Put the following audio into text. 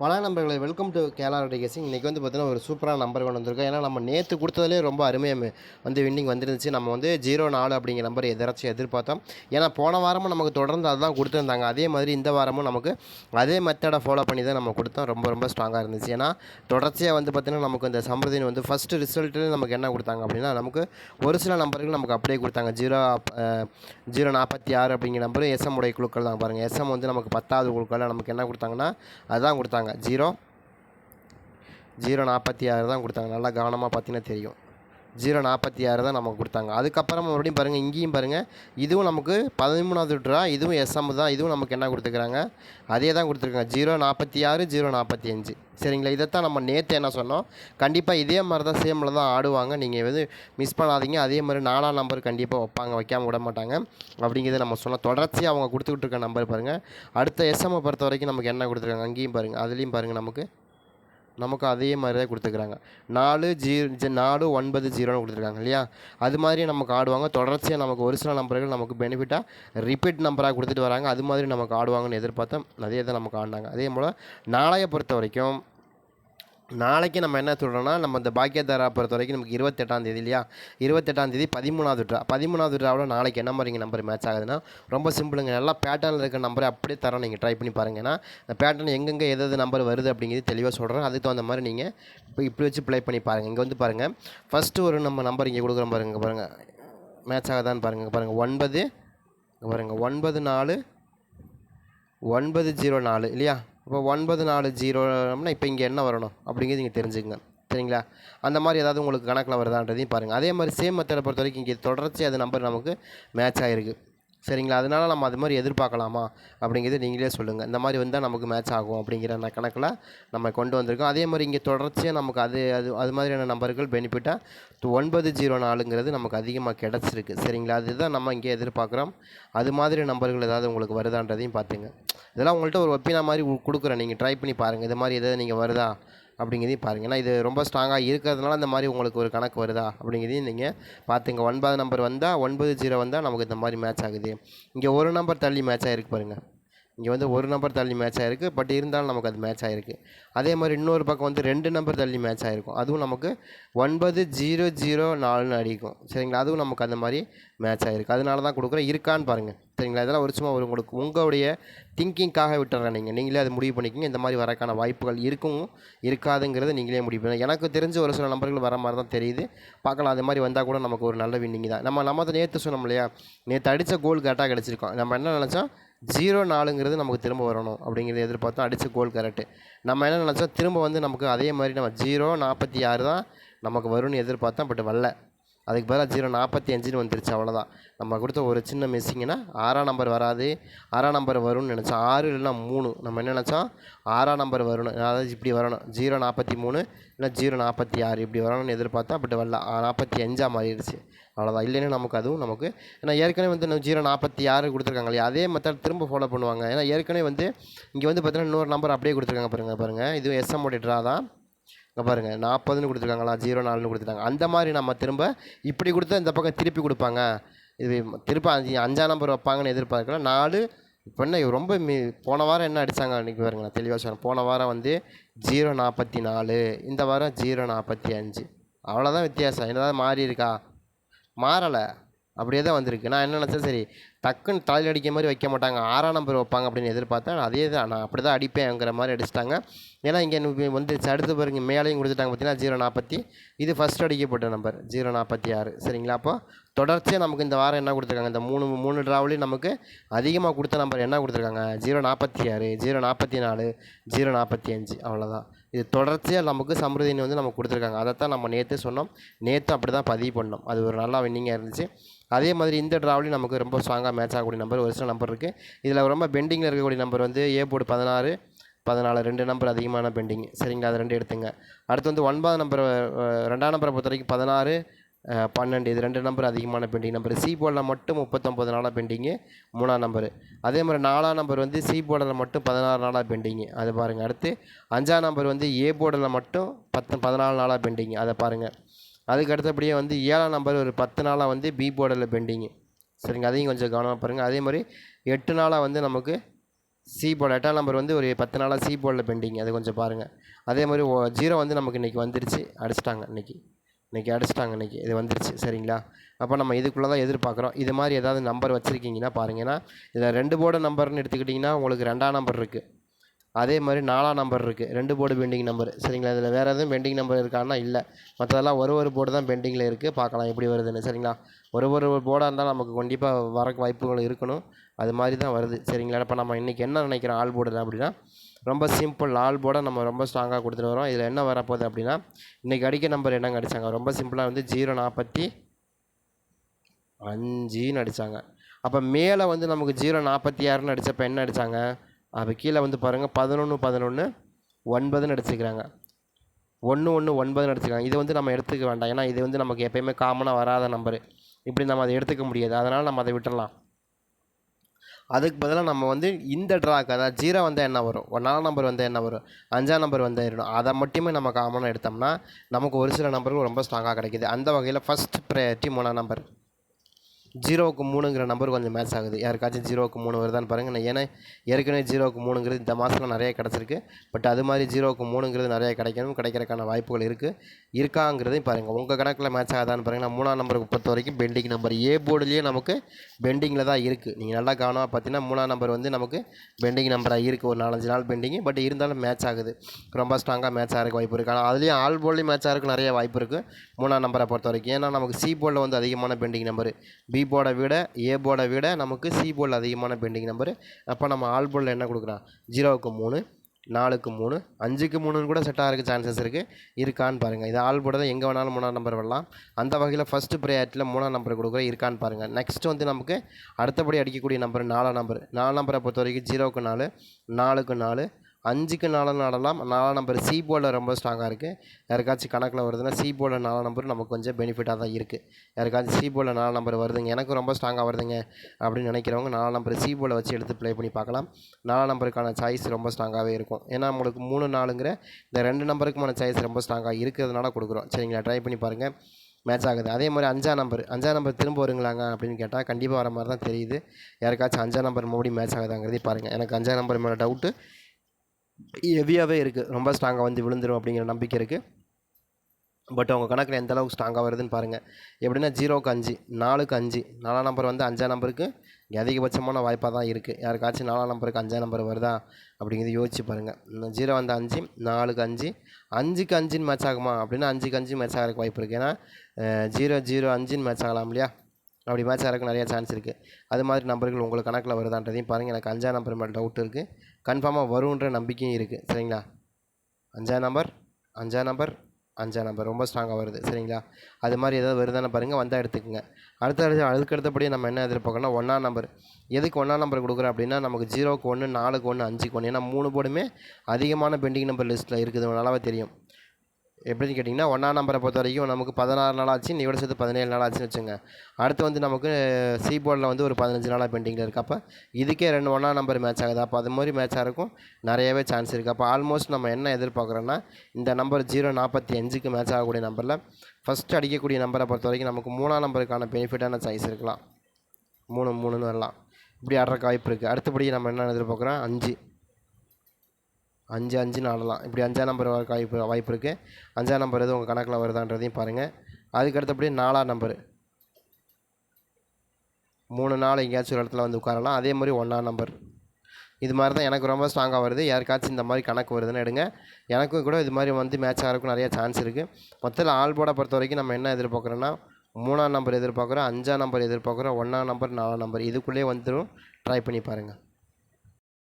வணக்கம் நம்பர்களை welcome to கேலா கேசிங் இன்றைக்கி வந்து பார்த்தீங்கன்னா ஒரு சூப்பரான நம்பர் கொண்டு வந்திருக்கோம் ஏன்னா நம்ம நேற்று கொடுத்ததுலேயே ரொம்ப அருமையாக வந்து வின்னிங் வந்துருந்துச்சு. நம்ம வந்து ஜீரோ நாலு அப்படிங்கிற நம்பர் எதிராச்சும் எதிர்பார்த்தோம். ஏன்னா போன வாரமும் நமக்கு தொடர்ந்து அதுதான் கொடுத்துருந்தாங்க. அதே மாதிரி இந்த வாரமும் நமக்கு அதே மெத்தடை ஃபாலோ பண்ணி தான் நம்ம கொடுத்தோம். ரொம்ப ரொம்ப ஸ்ட்ராங்காக இருந்துச்சு. ஏன்னா தொடர்ச்சியாக வந்து பார்த்திங்கன்னா நமக்கு இந்த சம்பிரதின் வந்து ஃபஸ்ட்டு ரிசல்ட்டுன்னு நமக்கு என்ன கொடுத்தாங்க அப்படின்னா நமக்கு ஒரு சில நம்பர்கள் நமக்கு அப்படியே கொடுத்தாங்க. ஜீரோ ஜீரோ நாற்பத்தி ஆறு அப்படிங்கிற நம்பரும் எஸ்எம் உடைய குழுக்கள் தான் பாருங்கள் எஸ்எம் வந்து நமக்கு பத்தாவது குழுக்கள் நமக்கு என்ன கொடுத்தாங்கன்னா அதுதான் கொடுத்தாங்க. ஜீரோ. ஜீரோ நாற்பத்தி ஆறு தான் கொடுத்தாங்க. நல்லா கவனமாக பார்த்தீங்கன்னா தெரியும். ஜீரோ நாற்பத்தி ஆறு தான் நமக்கு கொடுத்தாங்க. அதுக்கப்புறம் மறுபடியும் பாருங்கள் இங்கேயும் பாருங்கள் இதுவும் நமக்கு பதிமூணாவது ட்ரா இதுவும் எஸ்எம் தான் இதுவும் நமக்கு என்ன கொடுத்துருக்குறாங்க அதே தான் கொடுத்துருக்காங்க. ஜீரோ நாற்பத்தி ஆறு ஜீரோ நாற்பத்தி அஞ்சு. சரிங்களா? இதைத்தான் நம்ம நேற்று என்ன சொன்னோம்? கண்டிப்பாக இதே மாதிரி தான் சேமில் தான் ஆடுவாங்க. நீங்கள் எது மிஸ் பண்ணாதீங்க. அதே மாதிரி நாலாம் நம்பர் கண்டிப்பாக வைப்பாங்க வைக்காமல் விட மாட்டாங்க. அப்படிங்கிறத நம்ம சொன்னோம். தொடர்ச்சியாக அவங்க கொடுத்துக்கிட்டு இருக்க நம்பர் பாருங்கள் அடுத்த எஸ்எம்ஐ பொறுத்த வரைக்கும் நமக்கு என்ன கொடுத்துருக்காங்க? அங்கேயும் பாருங்கள் அதுலேயும் பாருங்கள் நமக்கு நமக்கு அதே மாதிரி தான் கொடுத்துருக்குறாங்க. நாலு ஜீரோ நாலு ஒன்பது ஜீரோன்னு கொடுத்துருக்காங்க இல்லையா? அது மாதிரி நமக்கு ஆடுவாங்க தொடர்ச்சியாக நமக்கு ஒரு சில நம்பர்கள் நமக்கு பெனிஃபிட்டாக ரிப்பீட் நம்பராக கொடுத்துட்டு வராங்க. அது மாதிரி நமக்கு ஆடுவாங்கன்னு எதிர்பார்த்தோம். அதே தான் நமக்கு ஆடினாங்க அதே போல் நாளைய பொறுத்த வரைக்கும் நாளைக்கு நம்ம என்ன சொல்கிறோன்னா நம்ம இந்த பாக்கியதாரா பொறுத்த வரைக்கும் நமக்கு இருபத்தெட்டாம் தேதி இல்லையா? இருபத்தெட்டாம் தேதி பதிமூணாவது ட்ரா பதிமூணாவது ட்ராவில் நாளைக்கு என்ன மாதிரி நம்பர் மேட்ச் ஆகுதுன்னா ரொம்ப சிம்பிளுங்க நல்லா பேட்டர்னில் இருக்கிற நம்பரை அப்படியே தரோம் நீங்கள் ட்ரை பண்ணி பாருங்க. ஏன்னா இந்த பேட்டர்ன் எங்கெங்கே எது நம்பர் வருது அப்படிங்கிறது தெளிவாக சொல்கிறேன் அதுக்கு தகுந்த மாதிரி நீங்கள் இப்போ இப்படி வச்சு ப்ளே பண்ணி பாருங்கள் இங்கே வந்து பாருங்கள் ஃபஸ்ட்டு ஒரு நம்ம நம்பர் இங்கே கொடுக்குறோம் பாருங்க. பாருங்கள் மேட்ச் ஆகுதான்னு பாருங்கள் பாருங்கள் ஒன்பது பாருங்கள் ஒன்பது நாலு ஒன்பது ஜீரோ நாலு இல்லையா? இப்போ ஒன்பது நாலு ஜீரோனா இப்போ இங்கே என்ன வரணும் அப்படிங்கிறது நீங்கள் தெரிஞ்சுக்கங்க. சரிங்களா? அந்த மாதிரி ஏதாவது உங்களுக்கு கணக்கில் வருதான்றதையும் பாருங்கள் அதே மாதிரி சேம் மெத்தடை பொறுத்த வரைக்கும் இங்கே தொடர்ச்சி அது நம்பர் நமக்கு மேட்ச் ஆகிருக்கு சரிங்களா? அதனால நம்ம அது மாதிரி எதிர்பார்க்கலாமா? அப்படிங்கிறது நீங்களே சொல்லுங்கள் இந்த மாதிரி வந்தால் நமக்கு மேட்ச் ஆகும் அப்படிங்கிற அந்த கணக்கில் நம்ம கொண்டு வந்திருக்கோம். அதே மாதிரி இங்கே தொடர்ச்சியாக நமக்கு அது அது அது மாதிரியான நம்பர்கள் பெனிஃபிட்டாக ஒன்பது ஜீரோ நாலுங்கிறது நமக்கு அதிகமாக கிடச்சிருக்கு. சரிங்களா? அதுதான் நம்ம இங்கே எதிர்பார்க்குறோம். அது மாதிரி நம்பர்கள் ஏதாவது உங்களுக்கு வருதான்றதையும் பார்த்துங்க. இதெல்லாம் உங்கள்கிட்ட ஒரு ஒப்பினா மாதிரி கொடுக்குறேன். நீங்கள் ட்ரை பண்ணி பாருங்கள் இது மாதிரி எதாவது நீங்கள் வருதா? அப்படிங்கிறதையும் பாருங்கள் ஏன்னா இது ரொம்ப ஸ்ட்ராங்காக இருக்கிறதுனால இந்த மாதிரி உங்களுக்கு ஒரு கணக்கு வருதா அப்படிங்கிறதையும் நீங்கள் பார்த்துங்க. ஒன்பது நம்பர் வந்தால் ஒன்பது ஜீரோ வந்தால் நமக்கு இந்த மாதிரி மேட்ச் ஆகுது. இங்கே ஒரு நம்பர் தள்ளி மேட்ச் ஆகிருக்கு பாருங்கள் இங்கே வந்து ஒரு நம்பர் தள்ளி மேட்ச் ஆகிருக்கு பட் இருந்தாலும் நமக்கு அது மேட்ச் ஆகிருக்கு அதே மாதிரி இன்னொரு பக்கம் வந்து ரெண்டு நம்பர் தள்ளி மேட்ச் ஆகிருக்கும் அதுவும் நமக்கு ஒன்பது ஜீரோ ஜீரோ நாலுன்னு அடிக்கும். சரிங்களா? அதுவும் நமக்கு அந்த மாதிரி மேட்ச் ஆகிருக்கு அதனால தான் கொடுக்குறேன். இருக்கான்னு பாருங்கள் சரிங்களா? இதெல்லாம் ஒரு சும்மா ஒரு உங்களுக்கு உங்களுடைய திங்கிங்காக விட்டுறேன் நீங்கள் நீங்களே அதை முடிவு பண்ணிக்கிங்க. இந்த மாதிரி வரக்கான வாய்ப்புகள் இருக்கும் இருக்காதுங்கிறத நீங்களே முடிவு பண்ணுங்க. எனக்கு தெரிஞ்ச ஒரு சில நம்பர்கள் வர மாதிரி தான் தெரியுது. பார்க்கலாம். அது மாதிரி வந்தால் கூட நமக்கு ஒரு நல்ல வின்னிங் தான். நம்ம நம்ம நேற்று சொன்னோம் இல்லையா? நேற்று அடித்த கோல் கரெக்டாக கிடச்சிருக்கோம். நம்ம என்ன நினச்சோம்? ஜீரோ நாலுங்கிறது நமக்கு திரும்ப வரணும் அப்படிங்கிறத எதிர்பார்த்தோம் அடித்த கோல் கரெக்டு நம்ம என்ன நினச்சோம்? திரும்ப வந்து நமக்கு அதே மாதிரி நம்ம ஜீரோ நாற்பத்தி ஆறு தான் நமக்கு வரும்னு எதிர்பார்த்தோம் பட் வரல. அதுக்கு பதிலாக ஜீரோ நாற்பத்தி அஞ்சுன்னு வந்துருச்சு அவ்வளோதான் நம்ம கொடுத்த ஒரு சின்ன மிஸ்ஸிங்கன்னா ஆறாம் நம்பர் வராது. ஆறாம் நம்பர் வரும்னு நினச்சோம். ஆறு இல்லைன்னா மூணு. நம்ம என்ன நினச்சோம்? ஆறாம் நம்பர் வரணும். அதாவது இப்படி வரணும். ஜீரோ நாற்பத்தி மூணு இல்லை ஜீரோ நாற்பத்தி ஆறு. இப்படி வரணும்னு எதிர்பார்த்தா அப்படி வரல. நாற்பத்தி அஞ்சாக மாறிடுச்சு. அவ்வளோதான் இல்லைன்னா நமக்கு அதுவும் நமக்கு ஏன்னா ஏற்கனவே வந்து இன்னும் ஜீரோ நாற்பத்தி ஆறு கொடுத்துருக்காங்க இல்லையா? அதே மெத்தட் திரும்ப ஃபாலோ பண்ணுவாங்க. ஏன்னா ஏற்கனவே வந்து இங்கே வந்து பார்த்தீங்கன்னா இன்னொரு நம்பர் அப்படியே கொடுத்துருக்காங்க பாருங்கள் பாருங்கள் இது எஸ்எம் ட்ரா தான். இங்கே பாருங்கள் நாற்பதுன்னு கொடுத்துருக்காங்களா ஜீரோ நாலுன்னு கொடுத்துட்டாங்க அந்த மாதிரி நம்ம திரும்ப இப்படி கொடுத்தா இந்த பக்கம் திருப்பி கொடுப்பாங்க. இது திருப்ப அஞ்சு அஞ்சாம் நம்பர் வைப்பாங்கன்னு எதிர்பார்க்கல. நாலு இப்போ என்ன ரொம்ப மீ போன வாரம் என்ன அடித்தாங்க அன்றைக்கி பாருங்க நான் தெளிவாக சொல்கிறேன் போன வாரம் வந்து ஜீரோ நாற்பத்தி நாலு இந்த வாரம் ஜீரோ நாற்பத்தி அஞ்சு. அவ்வளோதான் வித்தியாசம். என்னதான் மாறி இருக்கா மாறலை. அப்படியே தான் வந்திருக்கு. நான் என்ன நினச்சேன் சரி டக்குன்னு தலையில் அடிக்க மாதிரி வைக்க மாட்டாங்க. ஆறாம் நம்பர் வைப்பாங்க அப்படின்னு எதிர்பார்த்தேன். அதே தான் நான் அப்படி தான் அடிப்பேங்கிற மாதிரி அடிச்சிட்டாங்க. ஏன்னா இங்கே வந்துருச்சு அடுத்து பாருங்க மேலேயும் கொடுத்துட்டாங்க பார்த்தீங்கன்னா ஜீரோ நாற்பத்தி. இது ஃபஸ்ட் அடிக்கப்பட்ட நம்பர் ஜீரோ நாற்பத்தி ஆறு. சரிங்களா? அப்போ தொடர்ச்சியாக நமக்கு இந்த வாரம் என்ன கொடுத்துருக்காங்க? இந்த மூணு மூணு ட்ராவலையும் நமக்கு அதிகமாக கொடுத்த நம்பர் என்ன கொடுத்துருக்காங்க? ஜீரோ நாற்பத்தி ஆறு ஜீரோ நாற்பத்தி நாலு ஜீரோ நாற்பத்தி அஞ்சு. அவ்வளோதான் இது தொடர்ச்சியாக நமக்கு சமிருதினி வந்து நமக்கு கொடுத்துருக்காங்க. அதைத்தான் நம்ம நேற்று சொன்னோம். நேற்று அப்படி தான் பதிவு பண்ணோம். அது ஒரு நல்லா வின்னிங்காக இருந்துச்சு. அதே மாதிரி இந்த ட்ராவலையும் நமக்கு ரொம்ப ஸ்ட்ராங்காக மேட்ச் ஆகக்கூடிய நம்பர் ஒரு சில நம்பர் இருக்குது இதில் ரொம்ப பெண்டிங்கில் இருக்கக்கூடிய நம்பர் வந்து ஏ போர்டு பதினாறு பதினாலு ரெண்டு நம்பர் அதிகமான பெண்டிங் சரிங்களா? அது ரெண்டு எடுத்துங்க. அடுத்து வந்து ஒன்பதாம் நம்பர் ரெண்டாம் நம்பரை பொறுத்த வரைக்கும் பதினாறு பன்னெண்டு. இது ரெண்டு நம்பர் அதிகமான பெண்டிங். நம்பர் சி போர்டில் மட்டும் முப்பத்தொம்பது நாளாக பெண்டிங்கு மூணாம் நம்பர் அதே மாதிரி நாலாம் நம்பர் வந்து சி போர்டில் மட்டும் பதினாறு நாளாக பெண்டிங்கு அது பாருங்கள் அடுத்து அஞ்சாம் நம்பர் வந்து ஏ போர்டில் மட்டும் பத்து பதினாலு நாளாக பெண்டிங்கு அதை பாருங்கள் அதுக்கு அடுத்தபடியே வந்து ஏழாம் நம்பர் ஒரு பத்து நாளாக வந்து பி போர்டில் பெண்டிங்கு சரிங்க. அதையும் கொஞ்சம் கவனமாக பாருங்கள் அதே மாதிரி எட்டு நாளாக வந்து நமக்கு சி போர்டு எட்டாம் நம்பர் வந்து ஒரு பத்து நாளாக சி போர்டில் பெண்டிங். அது கொஞ்சம் பாருங்கள் அதே மாதிரி ஓ- ஜீரோ வந்து நமக்கு இன்றைக்கி வந்துருச்சு. அடிச்சிட்டாங்க இன்றைக்கி இன்றைக்கி அடிச்சிட்டாங்க இன்றைக்கி இது வந்துருச்சு. சரிங்களா? அப்போ நம்ம இதுக்குள்ளே தான் எதிர்பார்க்குறோம். இது மாதிரி ஏதாவது நம்பர் வச்சுருக்கீங்கன்னா பாருங்கன்னா இதில் ரெண்டு போர்டு நம்பர்னு எடுத்துக்கிட்டிங்கன்னா உங்களுக்கு ரெண்டாம் நம்பர் இருக்குது அதே மாதிரி நாலாம் நம்பர் இருக்குது ரெண்டு போர்டு பெண்டிங் நம்பர் சரிங்களா? இதில் வேறு எதுவும் பெண்டிங் நம்பர் இருக்கான்னா இல்லை. மற்றதெல்லாம் ஒரு ஒரு போர்டு தான் பெண்டிங்கில் இருக்குது பார்க்கலாம் எப்படி வருதுன்னு. சரிங்களா? ஒரு ஒரு போர்டாக இருந்தால் நமக்கு கண்டிப்பாக வரக்கு வாய்ப்புகள் இருக்கணும். அது மாதிரி தான் வருது. சரிங்களா? இப்போ நம்ம இன்றைக்கி என்ன நினைக்கிறோம்? ஆல் போர்டில் அப்படின்னா ரொம்ப சிம்பிள் ஆல் போர்டை நம்ம ரொம்ப ஸ்ட்ராங்காக கொடுத்துட்டு வரோம். இதில் என்ன வரப்போகுது அப்படின்னா இன்றைக்கி அடிக்க நம்பர் என்னங்க அடித்தாங்க ரொம்ப சிம்பிளாக வந்து ஜீரோ நாற்பத்தி அஞ்சுன்னு அடித்தாங்க அப்போ மேலே வந்து நமக்கு ஜீரோ நாற்பத்தி ஆறுன்னு அடித்தப்போ என்ன அடித்தாங்க அப்போ கீழே வந்து பாருங்கள் பதினொன்று பதினொன்று ஒன்பதுன்னு அடிச்சுக்கிறாங்க. ஒன்று ஒன்று ஒன்பதுன்னு அடிச்சுக்கிறாங்க. இது வந்து நம்ம எடுத்துக்க வேண்டாம். ஏன்னா இது வந்து நமக்கு எப்பயுமே காமனாக வராத நம்பரு இப்படி நம்ம அதை எடுத்துக்க முடியாது. அதனால் நம்ம அதை விட்டுடலாம் அதுக்கு பதிலாக நம்ம வந்து இந்த ட்ராக்கு அதாவது ஜீரோ வந்தால் என்ன வரும்? ஒரு நாலாம் நம்பர் வந்தால் என்ன வரும்? அஞ்சாம் நம்பர் வந்தால் இருக்கணும் அதை மட்டுமே நம்ம காமனாக எடுத்தோம்னா நமக்கு ஒரு சில நம்பர்கள் ரொம்ப ஸ்ட்ராங்காக கிடைக்கிது. அந்த வகையில் ஃபஸ்ட் ப்ரையாரிட்டி மூணாம் நம்பர் ஜீரோவுக்கு மூணுங்கிற நம்பர் கொஞ்சம் மேட்ச் ஆகுது. யாருக்காச்சும் ஜீரோவுக்கு மூணு வருதான்னு பாருங்கள் நான் ஏன்னா ஏற்கனவே ஜீரோவுக்கு மூணுங்கிறது இந்த மாதம்லாம் நிறைய கிடச்சிருக்கு. பட் அது மாதிரி ஜீரோவுக்கு மூணுங்கிறது நிறைய கிடைக்கணும். கிடைக்கிறதுக்கான வாய்ப்புகள் இருக்குது இருக்காங்கிறதையும் பாருங்கள் உங்கள் கணக்கில் மேட்ச் ஆகுதான்னு பாருங்கள் நான் மூணாம் நம்பருக்கு பொறுத்த வரைக்கும் பெண்டிங் நம்பர் ஏ போர்டுலேயே நமக்கு பெண்டிங்கில் தான் இருக்குது நீங்கள் நல்லா கவனமாக பார்த்தீங்கன்னா மூணாம் நம்பர் வந்து நமக்கு பெண்டிங் நம்பராக இருக்குது ஒரு நாலஞ்சு நாள் பெண்டிங் பட் இருந்தாலும் மேட்ச் ஆகுது. ரொம்ப ஸ்ட்ராங்காக மேட்ச் ஆகிறக்கு வாய்ப்பு இருக்குது ஆனால் அதுலேயும் ஆல் போர்ட்லேயும் மேட்ச் ஆகிறதுக்கு நிறைய வாய்ப்பு இருக்குது மூணாம் நம்பரை பொறுத்த வரைக்கும் ஏன்னா நமக்கு சி போர்டில் வந்து அதிகமான பெண்டிங் நம்பர் பி போர்டை விட ஏ போர்டை விட நமக்கு சி போர்டில் அதிகமான பெண்டிங் நம்பர் அப்போ நம்ம ஆல் போர்டில் என்ன கொடுக்குறோம் ஜீரோவுக்கு மூணு நாலுக்கு மூணு அஞ்சுக்கு மூணுன்னு கூட செட் ஆகிறதுக்கு சான்சஸ் இருக்குது இருக்கான்னு பாருங்கள் இது ஆல் போர்டு தான் எங்கே வேணாலும் மூணாம் நம்பர் வரலாம். அந்த வகையில் ஃபஸ்ட்டு ப்ரையாரிட்டியில் மூணாம் நம்பர் கொடுக்குற இருக்கான்னு பாருங்கள் நெக்ஸ்ட் வந்து நமக்கு அடுத்தபடி அடிக்கக்கூடிய நம்பர் நாலாம் நம்பர் நாலாம் நம்பரை பொறுத்த வரைக்கும் ஜீரோவுக்கு நாலு நாலுக்கு நாலு அஞ்சுக்கு நாலு ஆடலாம் நாலாம் நம்பர் சி போர்டில் ரொம்ப ஸ்ட்ராங்காக இருக்குது யாருக்காச்சும் கணக்கில் வருதுன்னா சி போர்டில் நாலாம் நம்பர் நமக்கு கொஞ்சம் பெனிஃபிட்டாக தான் இருக்குது யாருக்காச்சும் சி போர்டில் நாலாம் நம்பர் வருதுங்க. எனக்கு ரொம்ப ஸ்ட்ராங்காக வருதுங்க அப்படின்னு நினைக்கிறவங்க நாலாம் நம்பர் சி போர்டில் வச்சு எடுத்து ப்ளே பண்ணி பார்க்கலாம். நாலாம் நம்பருக்கான சாய்ஸ் ரொம்ப ஸ்ட்ராங்காகவே இருக்கும். ஏன்னா நம்மளுக்கு மூணு நாலுங்கிற இந்த ரெண்டு நம்பருக்குமான சாய்ஸ் ரொம்ப ஸ்ட்ராங்காக இருக்கிறதுனால கொடுக்குறோம். சரிங்களா? ட்ரை பண்ணி பாருங்கள் மேட்ச் ஆகுது. அதே மாதிரி அஞ்சாம் நம்பர் அஞ்சாம் நம்பர் திரும்ப வருங்களாங்க அப்படின்னு கேட்டால் கண்டிப்பாக வர மாதிரி தான் தெரியுது. யாருக்காச்சும் அஞ்சாம் நம்பர் மறுபடியும் மேட்ச் ஆகுதாங்கிறதே பாருங்கள் எனக்கு அஞ்சாம் நம்பர் மேலே டவுட்டு ஹெவியாகவே இருக்குது ரொம்ப ஸ்ட்ராங்காக வந்து விழுந்துடும் அப்படிங்கிற நம்பிக்கை இருக்குது பட் உங்கள் கணக்கில் எந்த அளவுக்கு ஸ்ட்ராங்காக வருதுன்னு பாருங்கள் எப்படின்னா ஜீரோக்கு அஞ்சு நாலுக்கு அஞ்சு நாலாம் நம்பர் வந்து அஞ்சாம் நம்பருக்கு இங்கே அதிகபட்சமான வாய்ப்பாக தான் இருக்குது யாருக்காச்சும் நாலாம் நம்பருக்கு அஞ்சாம் நம்பர் வருதா அப்படிங்கிறது யோசிச்சு பாருங்கள் ஜீரோ வந்து அஞ்சு நாலுக்கு அஞ்சு அஞ்சுக்கு அஞ்சுன்னு மேட்ச் ஆகுமா? அப்படின்னா அஞ்சுக்கு அஞ்சு மேட்ச் ஆகிறதுக்கு வாய்ப்பு இருக்குது ஏன்னா ஜீரோ ஜீரோ அஞ்சுன்னு மேட்ச் ஆகலாம் இல்லையா? அப்படி மேட்ச் ஆகிறதுக்கு நிறையா சான்ஸ் இருக்குது அது மாதிரி நம்பர்கள் உங்களுக்கு கணக்கில் வருதான்றதையும் பாருங்கள் எனக்கு அஞ்சாம் நம்பர் மேலே டவுட் இருக்குது கன்ஃபார்மாக வருன்ற நம்பிக்கையும் இருக்குது சரிங்களா? அஞ்சாம் நம்பர் அஞ்சாம் நம்பர் அஞ்சாம் நம்பர் ரொம்ப ஸ்ட்ராங்காக வருது. சரிங்களா? அது மாதிரி ஏதாவது வருதானே பாருங்கள் வந்தால் எடுத்துக்கோங்க. அடுத்த அடுத்து அதுக்கு அடுத்தபடியே நம்ம என்ன எதிர்பார்க்கணும் ஒன்றாம் நம்பர் எதுக்கு ஒன்றாம் நம்பர் கொடுக்குறோம் அப்படின்னா நமக்கு ஜீரோக்கு ஒன்று நாலுக்கு ஒன்று அஞ்சுக்கு ஒன்று ஏன்னா மூணு போர்டுமே அதிகமான பெண்டிங் நம்பர் லிஸ்ட்டில் இருக்குது. நல்லாவே தெரியும். எப்படின்னு கேட்டிங்கன்னா ஒன்றாம் நம்பரை பொறுத்த வரைக்கும் நமக்கு பதினாறு நாள் ஆச்சு நீ சேர்த்து பதினேழு நாள் ஆச்சுன்னு வச்சுங்க. அடுத்து வந்து நமக்கு சி போர்டில் வந்து ஒரு பதினஞ்சு நாளாக பெண்டிங்கில் இருக்குது அப்போ இதுக்கே ரெண்டு ஒன்றாம் நம்பர் மேட்ச் ஆகுது. அப்போ அது மாதிரி மேட்ச் இருக்கும். நிறையவே சான்ஸ் இருக்குது அப்போ ஆல்மோஸ்ட் நம்ம என்ன எதிர்பார்க்குறோன்னா இந்த நம்பர் ஜீரோ நாற்பத்தி அஞ்சுக்கு மேட்ச் ஆகக்கூடிய நம்பரில் ஃபஸ்ட்டு அடிக்கக்கூடிய நம்பரை பொறுத்த வரைக்கும் நமக்கு மூணாம் நம்பருக்கான பெனிஃபிட்டான சாய்ஸ் இருக்கலாம். மூணு மூணுன்னு வரலாம். இப்படி ஆடுறக்கு வாய்ப்பு இருக்குது அடுத்தபடி நம்ம என்ன எதிர்பார்க்குறோம்? அஞ்சு. அஞ்சு அஞ்சுன்னு ஆடலாம் இப்படி அஞ்சாம் நம்பர் வர வாய்ப்பு வாய்ப்பு இருக்குது அஞ்சாம் நம்பர் எதுவும் உங்கள் கணக்கில் வருதான்றதையும் பாருங்கள் அதுக்கு அடுத்தபடி நாலாம் நம்பர் மூணு நாள் எங்கேயாச்சும் ஒரு இடத்துல வந்து உட்காரலாம். அதே மாதிரி ஒன்றாம் நம்பர் இது மாதிரி தான் எனக்கு ரொம்ப ஸ்ட்ராங்காக வருது. யாருக்காச்சும் இந்த மாதிரி கணக்கு வருதுன்னு எடுங்க. எனக்கும் கூட இது மாதிரி வந்து மேட்ச் ஆகிறதுக்கும் நிறைய சான்ஸ் இருக்குது மொத்தத்தில் ஆல் போர்டை பொறுத்த வரைக்கும் நம்ம என்ன எதிர்பார்க்குறோன்னா மூணாம் நம்பர் எதிர்பார்க்குறோம் அஞ்சாம் நம்பர் எதிர்பார்க்குறோம் ஒன்றாம் நம்பர் நாலாம் நம்பர் இதுக்குள்ளேயே வந்துடும் ட்ரை பண்ணி பாருங்கள்